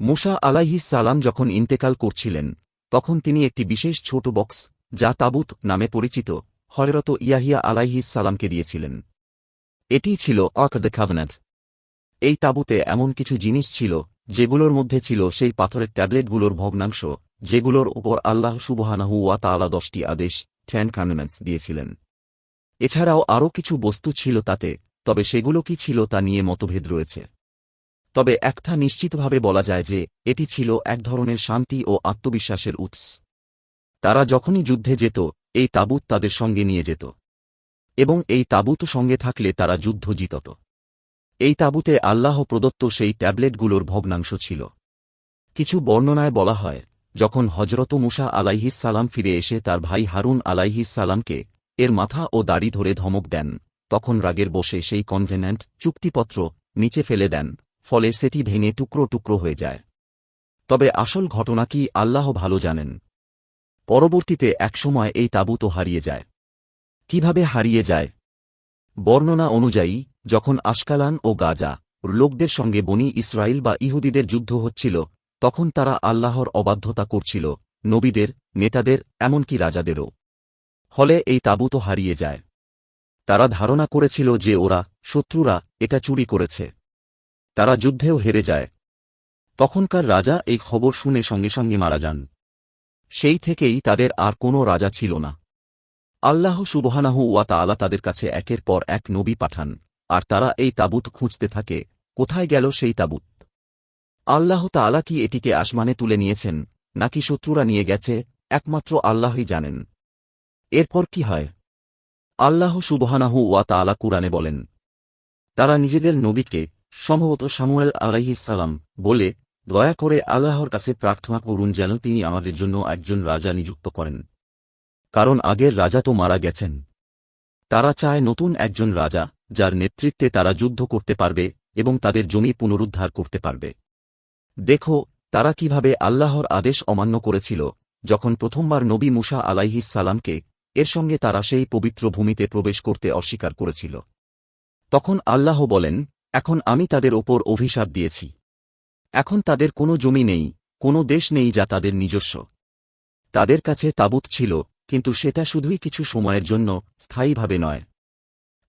মুসা আলাইহিস সালাম যখন ইন্তেকাল করছিলেন, তখন তিনি একটি বিশেষ ছোট বক্স, যা তাবুত নামে পরিচিত হরেরত ইয়াহিয়া আলাইহিস সালামকে দিয়েছিলেন। এটি ছিল অক দ্য খাভনাথ এই তাবুতে এমন কিছু জিনিস ছিল, যেগুলোর মধ্যে ছিল সেই পাথরের ট্যাবলেটগুলোর ভগ্নাংশ, যেগুলোর ওপর আল্লাহ সুবহানাহু ওয়া তাআলা দশটি আদেশ ঠ্যান কানুমেন্টস দিয়েছিলেন। এছাড়াও আরও কিছু বস্তু ছিল তাতে, তবে সেগুলো কি ছিল তা নিয়ে মতভেদ রয়েছে। তবে একথা নিশ্চিতভাবে বলা যায় যে, এটি ছিল এক ধরনের শান্তি ও আত্মবিশ্বাসের উৎস। তারা যখনই যুদ্ধে যেত, এই তাবুত তাদের সঙ্গে নিয়ে যেত। এবং এই তাবুত সঙ্গে থাকলে তারা যুদ্ধ জিতত। এই তাবুতে আল্লাহ প্রদত্ত সেই ট্যাবলেটগুলোর ভগ্নাংশ ছিল। কিছু বর্ণনায় বলা হয়, যখন হজরত মুসা সালাম ফিরে এসে তার ভাই হারুন সালামকে এর মাথা ও দাড়ি ধরে ধমক দেন, তখন রাগের বসে সেই কনভেন্যান্ট চুক্তিপত্র নিচে ফেলে দেন। ফলে সেটি ভেঙে টুকরো টুকরো হয়ে যায়। তবে আসল ঘটনা কি আল্লাহ ভালো জানেন? পরবর্তীতে একসময় এই তাবুত হারিয়ে যায়। কীভাবে হারিয়ে যায়? বর্ণনা অনুযায়ী, যখন আশকালান ও গাজা, লোকদের সঙ্গে বনি ইসরায়েল বা ইহুদিদের যুদ্ধ হচ্ছিল, তখন তারা আল্লাহর অবাধ্যতা করছিল, নবীদের, নেতাদের, এমনকি রাজাদেরও। ফলে এই তাবুত হারিয়ে যায়। তারা ধারণা করেছিল যে ওরা, শত্রুরা, এটা চুরি করেছে। তারা যুদ্ধেও হেরে যায়। তখনকার রাজা এই খবর শুনে সঙ্গে সঙ্গে মারা যান। সেই থেকেই তাদের আর কোনো রাজা ছিল না। আল্লাহ সুবহানাহু ওয়া তাআলা তাদের কাছে একের পর এক নবী পাঠান, আর তারা এই তাবুত খুঁজতে থাকে, কোথায় গেল সেই তাবুত? আল্লাহ তাআলা কি এটিকে আসমানে তুলে নিয়েছেন, নাকি শত্রুরা নিয়ে গেছে, একমাত্র আল্লাহই জানেন। এরপর কি হয়? আল্লাহ সুবহানাহু ওয়া তাআলা কুরআনে বলেন, তারা নিজেদের নবীকে সম্ভবত সামুয়েল আলাইহিসালাম বলে, দয়া করে আল্লাহর কাছে প্রার্থনা করুন যেন তিনি আমাদের জন্য একজন রাজা নিযুক্ত করেন। কারণ আগের রাজা তো মারা গেছেন। তারা চায় নতুন একজন রাজা, যার নেতৃত্বে তারা যুদ্ধ করতে পারবে এবং তাদের জমি পুনরুদ্ধার করতে পারবে। দেখো, তারা কীভাবে আল্লাহর আদেশ অমান্য করেছিল, যখন প্রথমবার নবী মুসা আলাইহিস সালামকে এর সঙ্গে তারা সেই পবিত্র ভূমিতে প্রবেশ করতে অস্বীকার করেছিল। তখন আল্লাহ বলেন এখন আমি তাদের ওপর অভিশাপ দিয়েছি। এখন তাদের কোনো জমি নেই, কোনো দেশ নেই যা তাদের নিজস্ব। তাদের কাছে তাবুত ছিল, কিন্তু সেটা শুধুই কিছু সময়ের জন্য স্থায়ীভাবে নয়।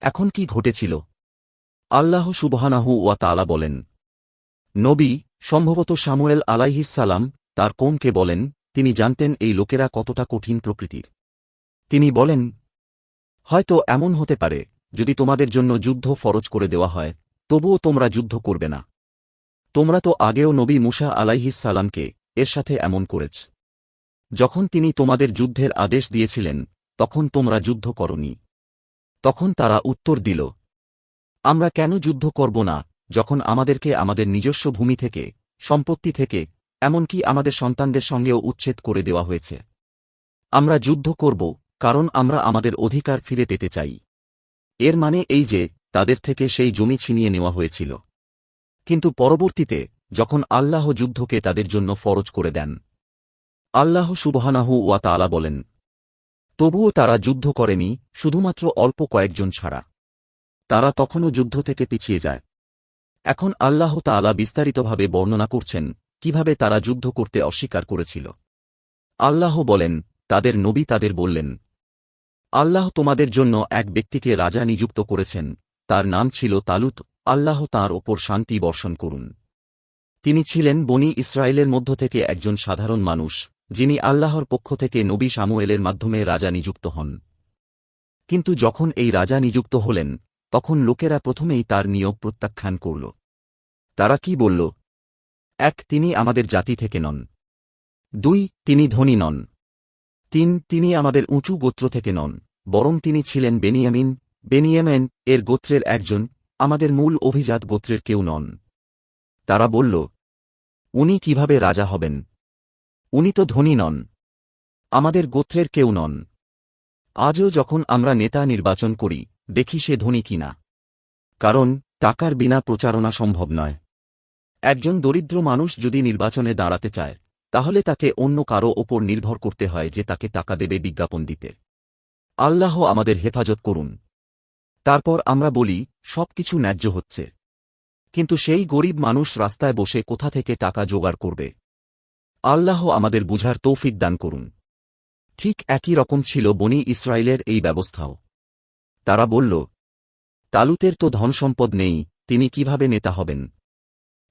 এখন কি ঘটেছিল? আল্লাহ সুবহানাহু ওয়া তাআলা বলেন, নবী, সম্ভবত সামুয়েল আলাইহিসালাম তার কোমকে বলেন, তিনি জানতেন এই লোকেরা কতটা কঠিন প্রকৃতির। তিনি বলেন, হয়তো এমন হতে পারে, যদি তোমাদের জন্য যুদ্ধ ফরজ করে দেওয়া হয় তবুও তোমরা যুদ্ধ করবে না। তোমরা তো আগেও নবী মুসা আলাইহিসালামকে এর সাথে এমন করেছ। যখন তিনি তোমাদের যুদ্ধের আদেশ দিয়েছিলেন, তখন তোমরা যুদ্ধ করনি। তখন তারা উত্তর দিল, আমরা কেন যুদ্ধ করব না, যখন আমাদেরকে আমাদের নিজস্ব ভূমি থেকে, সম্পত্তি থেকে, এমনকি আমাদের সন্তানদের সঙ্গেও উচ্ছেদ করে দেওয়া হয়েছে। আমরা যুদ্ধ করব, কারণ আমরা আমাদের অধিকার ফিরে পেতে চাই। এর মানে এই যে তাদের থেকে সেই জমি ছিনিয়ে নেওয়া হয়েছিল। কিন্তু পরবর্তীতে, যখন আল্লাহ যুদ্ধকে তাদের জন্য ফরজ করে দেন, আল্লাহ সুবহানাহু ওয়া তাআলা বলেন, তবুও তারা যুদ্ধ করেনি, শুধুমাত্র অল্প কয়েকজন ছাড়া। তারা তখনও যুদ্ধ থেকে পিছিয়ে যায়। এখন আল্লাহ তাআলা বিস্তারিতভাবে বর্ণনা করছেন, কীভাবে তারা যুদ্ধ করতে অস্বীকার করেছিল। আল্লাহ বলেন, তাদের নবী তাদের বললেন, আল্লাহ তোমাদের জন্য এক ব্যক্তিকে রাজা নিযুক্ত করেছেন তার নাম ছিল তালুত, আল্লাহ তাঁর ওপর শান্তি বর্ষণ করুন। তিনি ছিলেন বনি ইসরায়েলের মধ্য থেকে একজন সাধারণ মানুষ, যিনি আল্লাহর পক্ষ থেকে নবী সামুয়েলের মাধ্যমে রাজা নিযুক্ত হন। কিন্তু যখন এই রাজা নিযুক্ত হলেন, তখন লোকেরা প্রথমেই তার নিয়োগ প্রত্যাখ্যান করল। তারা কি বলল? এক, তিনি আমাদের জাতি থেকে নন। দুই, তিনি ধনী নন। তিন, তিনি আমাদের উঁচু গোত্র থেকে নন, বরং তিনি ছিলেন বেনিয়ামিন বেনিয়ামেন এর গোত্রের একজন, আমাদের মূল অভিজাত গোত্রের কেউ নন। তারা বলল, উনি কীভাবে রাজা হবেন? উনি তো ধনী নন। আমাদের গোত্রের কেউ নন। আজও যখন আমরা নেতা নির্বাচন করি, দেখি সে ধনী কিনা। কারণ, টাকার বিনা প্রচারণা সম্ভব নয়। একজন দরিদ্র মানুষ যদি নির্বাচনে দাঁড়াতে চায়, তাহলে তাকে অন্য কারও ওপর নির্ভর করতে হয় যে তাকে টাকা দেবে বিজ্ঞাপন দিতে। আল্লাহ আমাদের হেফাজত করুন। তারপর আমরা বলি সব কিছু ন্যায্য হচ্ছে। কিন্তু সেই গরিব মানুষ রাস্তায় বসে কোথা থেকে টাকা জোগাড় করবে? আল্লাহ আমাদের বুঝার তৌফিক দান করুন। ঠিক একই রকম ছিল বনি ইসরায়েলের এই ব্যবস্থাও। তারা বলল, তালুতের তো ধনসম্পদ নেই, তিনি কীভাবে নেতা হবেন?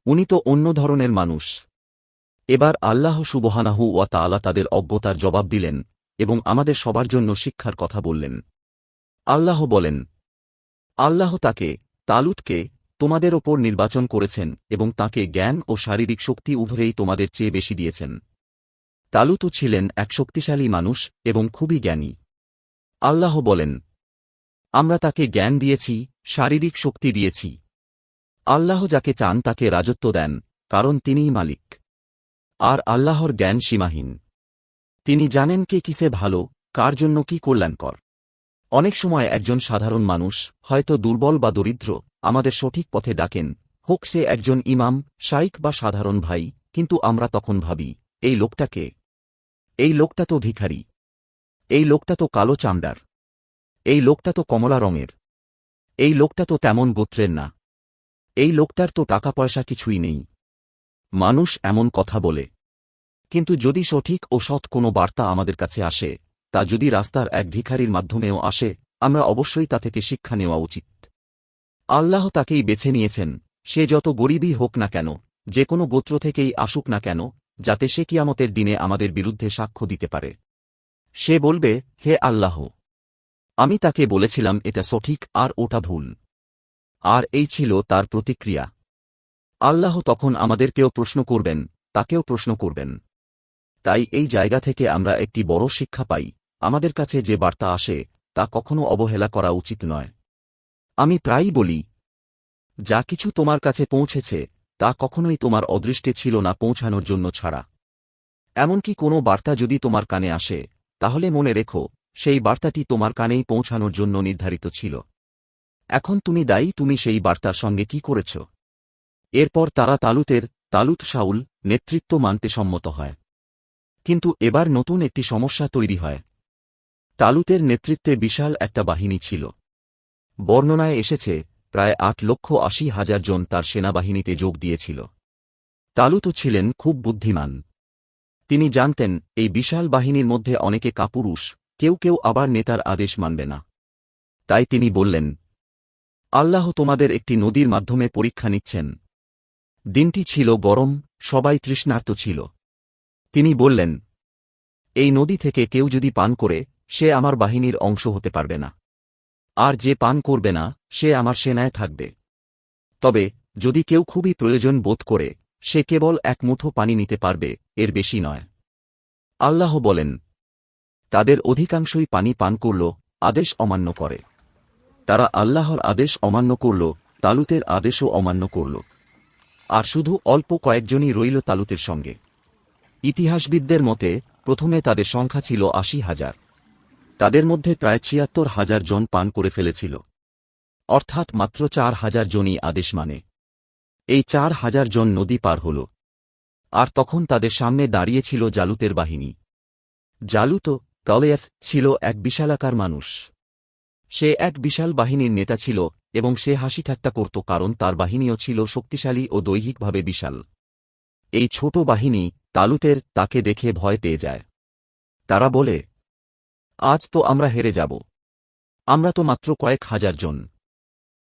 উনি তো অন্য ধরনের মানুষ। এবার আল্লাহ সুবহানাহু ওয়া তাআলা তাদের অজ্ঞতার জবাব দিলেন এবং আমাদের সবার জন্য শিক্ষার কথা বললেন। আল্লাহ বলেন আল্লাহ তাকে, তালুতকে, তোমাদের ওপর নির্বাচন করেছেন এবং তাকে জ্ঞান ও শারীরিক শক্তি উভয়েই তোমাদের চেয়ে বেশি দিয়েছেন। তালুতও ছিলেন এক শক্তিশালী মানুষ এবং খুবই জ্ঞানী। আল্লাহ বলেন, আমরা তাকে জ্ঞান দিয়েছি, শারীরিক শক্তি দিয়েছি। আল্লাহ যাকে চান তাকে রাজত্ব দেন, কারণ তিনিই মালিক। আর আল্লাহর জ্ঞান সীমাহীন। তিনি জানেন কে কিসে ভালো, কার জন্য কি কল্যাণকর। অনেক সময় একজন সাধারণ মানুষ, হয়তো দুর্বল বা দরিদ্র, আমাদের সঠিক পথে ডাকেন, হোক সে একজন ইমাম শাইক বা সাধারণ ভাই, কিন্তু আমরা তখন ভাবি, এই লোকটাকে? এই লোকটা তো ভিখারি। এই লোকটা তো কালো চামড়ার। এই লোকটা তো কমলা রঙের। এই লোকটা তো তেমন গোত্রের না। এই লোকটার তো টাকা পয়সা কিছুই নেই। মানুষ এমন কথা বলে। কিন্তু যদি সঠিক ও সৎ কোনো বার্তা আমাদের কাছে আসে তা যদি রাস্তার এক ভিখারির মাধ্যমেও আসে, আমরা অবশ্যই তা থেকে শিক্ষা নেওয়া উচিত। আল্লাহ তাকেই বেছে নিয়েছেন, সে যত গরিবই হোক না কেন, যে কোনো গোত্র থেকেই আসুক না কেন, যাতে সে কিয়ামতের দিনে আমাদের বিরুদ্ধে সাক্ষ্য দিতে পারে। সে বলবে, হে আল্লাহ, আমি তাকে বলেছিলাম এটা সঠিক আর ওটা ভুল। আর এই ছিল তার প্রতিক্রিয়া। আল্লাহ তখন আমাদেরকেও প্রশ্ন করবেন, তাকেও প্রশ্ন করবেন। তাই এই জায়গা থেকে আমরা একটি বড় শিক্ষা পাই। আমাদের কাছে যে বার্তা আসে, তা কখনো অবহেলা করা উচিত নয়। আমি প্রায়ই বলি, যা কিছু তোমার কাছে পৌঁছেছে, তা কখনোই তোমার অদৃষ্টে ছিল না পৌঁছানোর জন্য ছাড়া। এমনকি কোনো বার্তা যদি তোমার কানে আসে, তাহলে মনে রেখো, সেই বার্তাটি তোমার কানেই পৌঁছানোর জন্য নির্ধারিত ছিল। এখন তুমি দায়ী, তুমি সেই বার্তার সঙ্গে কি করেছ? এরপর তারা তালুতের তালুত শাউল নেতৃত্ব মানতে সম্মত হয়। কিন্তু এবার নতুন একটি সমস্যা তৈরি হয়। তালুতের নেতৃত্বে বিশাল একটা বাহিনী ছিল। বর্ণনায় এসেছে, প্রায় আট লক্ষ আশি হাজার জন তার সেনাবাহিনীতে যোগ দিয়েছিল। তালুতও ছিলেন খুব বুদ্ধিমান। তিনি জানতেন, এই বিশাল বাহিনীর মধ্যে অনেকে কাপুরুষ, কেউ কেউ আবার নেতার আদেশ মানবে না। তাই তিনি বললেন, আল্লাহ তোমাদের একটি নদীর মাধ্যমে পরীক্ষা নিচ্ছেন। দিনটি ছিল গরম, সবাই তৃষ্ণার্ত ছিল। তিনি বললেন, এই নদী থেকে কেউ যদি পান করে সে আমার বাহিনীর অংশ হতে পারবে না। আর যে পান করবে না, সে আমার সেনায় থাকবে। তবে, যদি কেউ খুবই প্রয়োজন বোধ করে, সে কেবল এক মুঠো পানি নিতে পারবে, এর বেশি নয়। আল্লাহ বলেন, তাদের অধিকাংশই পানি পান করল, আদেশ অমান্য করে। তারা আল্লাহর আদেশ অমান্য করল, তালুতের আদেশও অমান্য করল। আর শুধু অল্প কয়েকজনই রইল তালুতের সঙ্গে। ইতিহাসবিদদের মতে, প্রথমে তাদের সংখ্যা ছিল আশি হাজার। তাদের মধ্যে প্রায় ছিয়াত্তর হাজার জন পান করে ফেলেছিল। অর্থাৎ মাত্র চার হাজার জনই আদেশ মানে। এই চার হাজার জন নদী পার হল। আর তখন তাদের সামনে দাঁড়িয়েছিল জালুতের বাহিনী। জালুত কলেয়ফ ছিল এক বিশালাকার মানুষ। সে এক বিশাল বাহিনীর নেতা ছিল এবং সে হাসি ঠাট্টা করত কারণ তার বাহিনীও ছিল শক্তিশালী ও দৈহিকভাবে বিশাল। এই ছোট বাহিনী তালুতের তাকে দেখে ভয় পেয়ে যায়। তারা বলে আজ তো আমরা হেরে যাব। আমরা তো মাত্র কয়েক হাজার জন।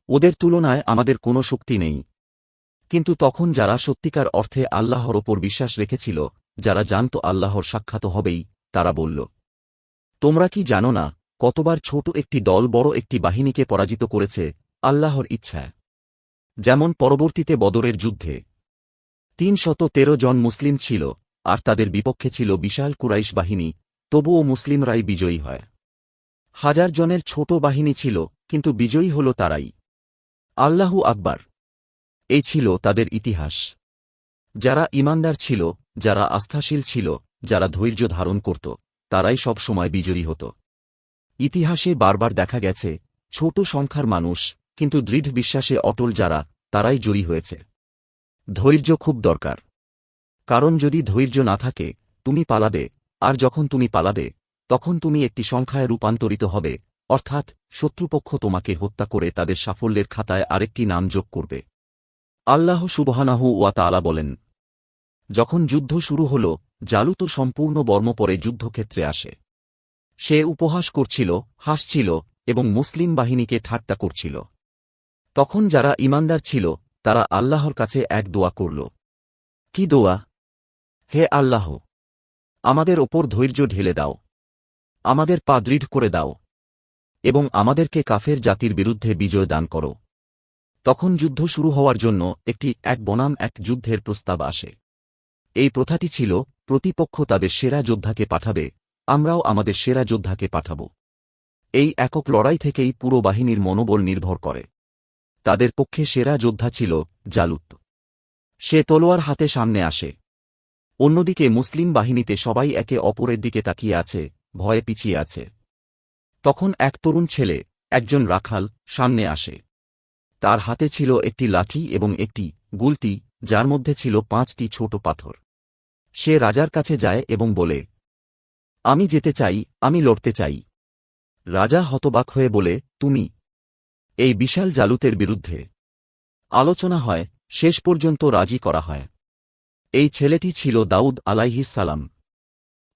ওদের তুলনায় আমাদের কোনো শক্তি নেই। কিন্তু তখন যারা সত্যিকার অর্থে আল্লাহর ওপর বিশ্বাস রেখেছিল, যারা জানত আল্লাহর সাক্ষাৎ হবেই, তারা বলল, তোমরা কি জানো না, কতবার ছোট একটি দল বড় একটি বাহিনীকে পরাজিত করেছে, আল্লাহর ইচ্ছায়? যেমন পরবর্তীতে বদরের যুদ্ধে। তিন শত তেরো জন মুসলিম ছিল, আর তাদের বিপক্ষে ছিল বিশাল কুরাইশ বাহিনী তবুও মুসলিমরাই বিজয়ী হয়। হাজার জনের ছোট বাহিনী ছিল, কিন্তু বিজয়ী হল তারাই। আল্লাহু আকবার। এই ছিল তাদের ইতিহাস। যারা ইমানদার ছিল, যারা আস্থাশীল ছিল, যারা ধৈর্য ধারণ করত, তারাই সব সময় বিজয়ী হতো। ইতিহাসে বারবার দেখা গেছে, ছোট সংখ্যার মানুষ, কিন্তু দৃঢ় বিশ্বাসে অটল যারা, তারাই জয়ী হয়েছে। ধৈর্য খুব দরকার। কারণ যদি ধৈর্য না থাকে, তুমি পালাবে আর যখন তুমি পালাবে, তখন তুমি একটি সংখ্যায় রূপান্তরিত হবে, অর্থাৎ শত্রুপক্ষ তোমাকে হত্যা করে তাদের সাফল্যের খাতায় আরেকটি নাম যোগ করবে। আল্লাহ সুবহানাহু ওয়া তাআলা বলেন, যখন যুদ্ধ শুরু হল, জালুত সম্পূর্ণ বর্ম পরে যুদ্ধক্ষেত্রে আসে। সে উপহাস করছিল, হাসছিল এবং মুসলিম বাহিনীকে ঠাট্টা করছিল। তখন যারা ইমানদার ছিল, তারা আল্লাহর কাছে এক দোয়া করল। কি দোয়া? হে আল্লাহ! আমাদের ওপর ধৈর্য ঢেলে দাও। আমাদের পা দৃঢ় করে দাও এবং আমাদেরকে কাফের জাতির বিরুদ্ধে বিজয় দান করো। তখন যুদ্ধ শুরু হওয়ার জন্য একটি এক বনাম এক যুদ্ধের প্রস্তাব আসে। এই প্রথাটি ছিল, প্রতিপক্ষ তাদের সেরা যোদ্ধাকে পাঠাবে, আমরাও আমাদের সেরা যোদ্ধাকে পাঠাব। এই একক লড়াই থেকেই পুরো বাহিনীর মনোবল নির্ভর করে। তাদের পক্ষে সেরা যোদ্ধা ছিল জালুত। সে তলোয়ার হাতে সামনে আসে। অন্যদিকে মুসলিম বাহিনীতে সবাই একে অপরের দিকে তাকিয়ে আছে, ভয়ে পিছিয়ে আছে। তখন এক তরুণ ছেলে, একজন রাখাল, সামনে আসে। তার হাতে ছিল একটি লাঠি এবং একটি গুলতি, যার মধ্যে ছিল পাঁচটি ছোট পাথর। সে রাজার কাছে যায় এবং বলে, আমি যেতে চাই, আমি লড়তে চাই। রাজা হতবাক হয়ে বলে, তুমি এই বিশাল জালুতের বিরুদ্ধে আলোচনা হয়, শেষ পর্যন্ত রাজি করা হয়। এই ছেলেটি ছিল দাউদ সালাম।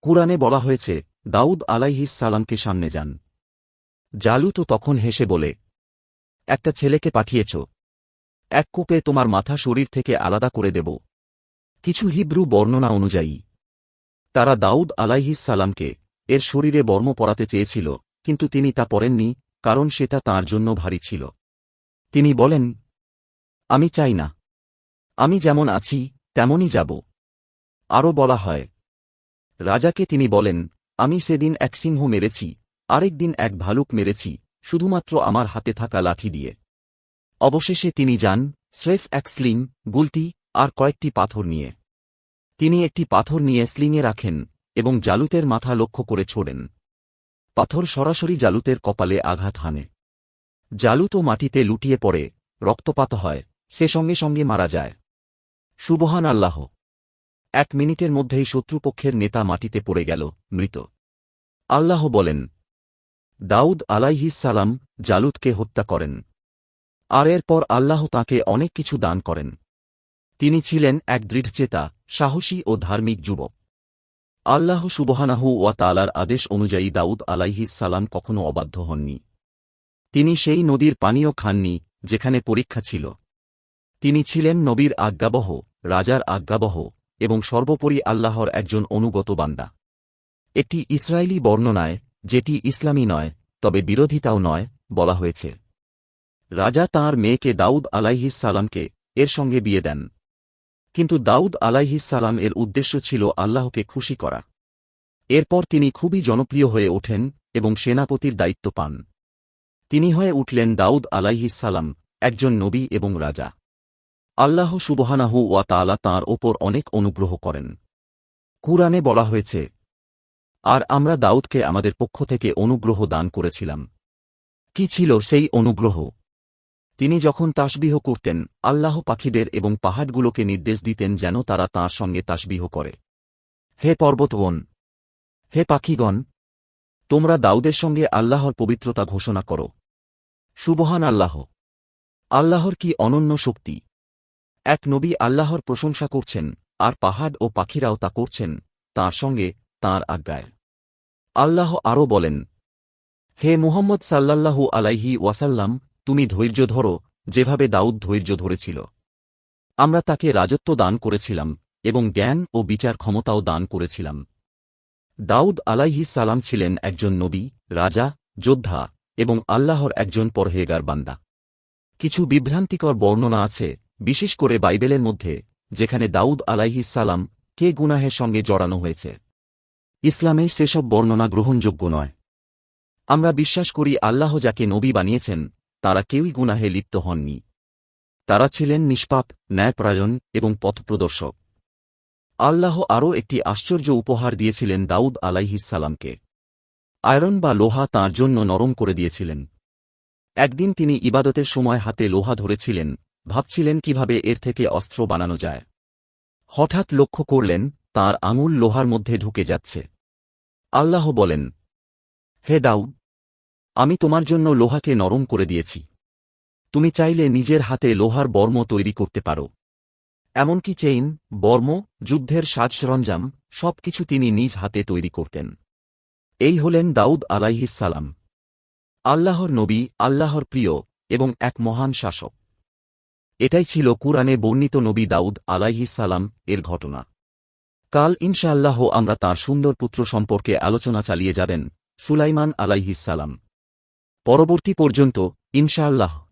কুরআনে বলা হয়েছে, দাউদ সালামকে সামনে যান। জালু তো তখন হেসে বলে, একটা ছেলেকে পাঠিয়েছ। এক কোপে তোমার মাথা শরীর থেকে আলাদা করে দেব। কিছু হিব্রু বর্ণনা অনুযায়ী, তারা দাউদ সালামকে এর শরীরে বর্ম পরাতে চেয়েছিল, কিন্তু তিনি তা পরেননি, কারণ সেটা তাঁর জন্য ভারী ছিল। তিনি বলেন, আমি চাই না। আমি যেমন আছি তেমনই যাব। আরও বলা হয়, রাজাকে তিনি বলেন, আমি সেদিন এক সিংহ মেরেছি, আরেক দিন এক ভালুক মেরেছি, শুধুমাত্র আমার হাতে থাকা লাঠি দিয়ে। অবশেষে তিনি যান, স্রেফ এক স্লিং গুলতি, আর কয়েকটি পাথর নিয়ে। তিনি একটি পাথর নিয়ে স্লিংয়ে রাখেন, এবং জালুতের মাথা লক্ষ্য করে ছোড়েন। পাথর সরাসরি জালুতের কপালে আঘাত হানে। জালুতও মাটিতে লুটিয়ে পড়ে, রক্তপাত হয়, সে সঙ্গে সঙ্গে মারা যায়। সুবহান আল্লাহ এক মিনিটের মধ্যেই শত্রুপক্ষের নেতা মাটিতে পড়ে গেল, মৃত। আল্লাহ বলেন, দাউদ সালাম জালুদকে হত্যা করেন। আর এরপর আল্লাহ তাকে অনেক কিছু দান করেন। তিনি ছিলেন এক দৃঢ়চেতা, সাহসী ও ধার্মিক যুবক। আল্লাহ সুবহানাহু ওয়া তালার আদেশ অনুযায়ী দাউদ সালাম কখনও অবাধ্য হননি। তিনি সেই নদীর পানীয় খাননি, যেখানে পরীক্ষা ছিল। তিনি ছিলেন নবীর আজ্ঞাবহ, রাজার আজ্ঞাবহ, এবং সর্বোপরি আল্লাহর একজন অনুগত বান্দা। একটি ইসরায়েলি বর্ণনায়, যেটি ইসলামী নয়, তবে বিরোধিতাও নয়, বলা হয়েছে। রাজা তাঁর মেয়েকে দাউদ আলাইহিস সালামকে এর সঙ্গে বিয়ে দেন। কিন্তু দাউদ আলাইহিস সালাম এর উদ্দেশ্য ছিল আল্লাহকে খুশি করা। এরপর তিনি খুবই জনপ্রিয় হয়ে ওঠেন এবং সেনাপতির দায়িত্ব পান। তিনি হয়ে উঠলেন দাউদ আলাইহিস সালাম, একজন নবী এবং রাজা। আল্লাহ সুবহানাহু ওয়া তাআলা তাঁর ওপর অনেক অনুগ্রহ করেন। কুরআনে বলা হয়েছে, আর আমরা দাউদকে আমাদের পক্ষ থেকে অনুগ্রহ দান করেছিলাম। কি ছিল সেই অনুগ্রহ? তিনি যখন তাসবিহ করতেন, আল্লাহ পাখিদের এবং পাহাড়গুলোকে নির্দেশ দিতেন যেন তারা তাঁর সঙ্গে তাসবিহ করে। হে পর্বতগণ! হে পাখিগণ! তোমরা দাউদের সঙ্গে আল্লাহর পবিত্রতা ঘোষণা করো। সুবহান আল্লাহ আল্লাহর কি অনন্য শক্তি! এক নবী আল্লাহর প্রশংসা করছেন, আর পাহাড় ও পাখিরাও তা করছেন, তাঁর সঙ্গে তাঁর আজ্ঞায়। আল্লাহ আরও বলেন, হে মুহম্মদ সাল্লাল্লাহু আলাইহি ওয়াসাল্লাম, তুমি ধৈর্য ধরো, যেভাবে দাউদ ধৈর্য ধরেছিল। আমরা তাকে রাজত্ব দান করেছিলাম, এবং জ্ঞান ও বিচার ক্ষমতাও দান করেছিলাম। দাউদ আলাইহিস সালাম ছিলেন একজন নবী, রাজা, যোদ্ধা, এবং আল্লাহর একজন পরহেগার বান্দা। কিছু বিভ্রান্তিকর বর্ণনা আছে বিশেষ করে বাইবেলের মধ্যে, যেখানে দাউদ সালাম কে গুনাহের সঙ্গে জড়ানো হয়েছে। ইসলামে সেসব বর্ণনা গ্রহণযোগ্য নয়। আমরা বিশ্বাস করি আল্লাহ যাকে নবী বানিয়েছেন, তারা কেউই গুনাহে লিপ্ত হননি। তারা ছিলেন নিষ্পাপ, ন্যায়প্রায়ণ এবং পথপ্রদর্শক। আল্লাহ আরও একটি আশ্চর্য উপহার দিয়েছিলেন দাউদ আলাইহিসালামকে আয়রন বা লোহা তাঁর জন্য নরম করে দিয়েছিলেন। একদিন তিনি ইবাদতের সময় হাতে লোহা ধরেছিলেন ভাবছিলেন কীভাবে এর থেকে অস্ত্র বানানো যায়। হঠাৎ লক্ষ্য করলেন, তার আঙুল লোহার মধ্যে ঢুকে যাচ্ছে। আল্লাহ বলেন, হে দাউদ, আমি তোমার জন্য লোহাকে নরম করে দিয়েছি। তুমি চাইলে নিজের হাতে লোহার বর্ম তৈরি করতে পারো। এমনকি চেইন, বর্ম, যুদ্ধের সাজ সরঞ্জাম সবকিছু তিনি নিজ হাতে তৈরি করতেন। এই হলেন দাউদ আলাইহিসালাম আল্লাহর নবী, আল্লাহর প্রিয় এবং এক মহান শাসক। এটাই ছিল কুরআনে বর্ণিত নবী দাউদ আলাইহিসালাম এর ঘটনা। কাল ইনশাআল্লাহ আমরা তার সুন্দর পুত্র সম্পর্কে আলোচনা চালিয়ে যাবেন সুলাইমান আলাইহিসালাম পরবর্তী পর্যন্ত ইনশাআল্লাহ।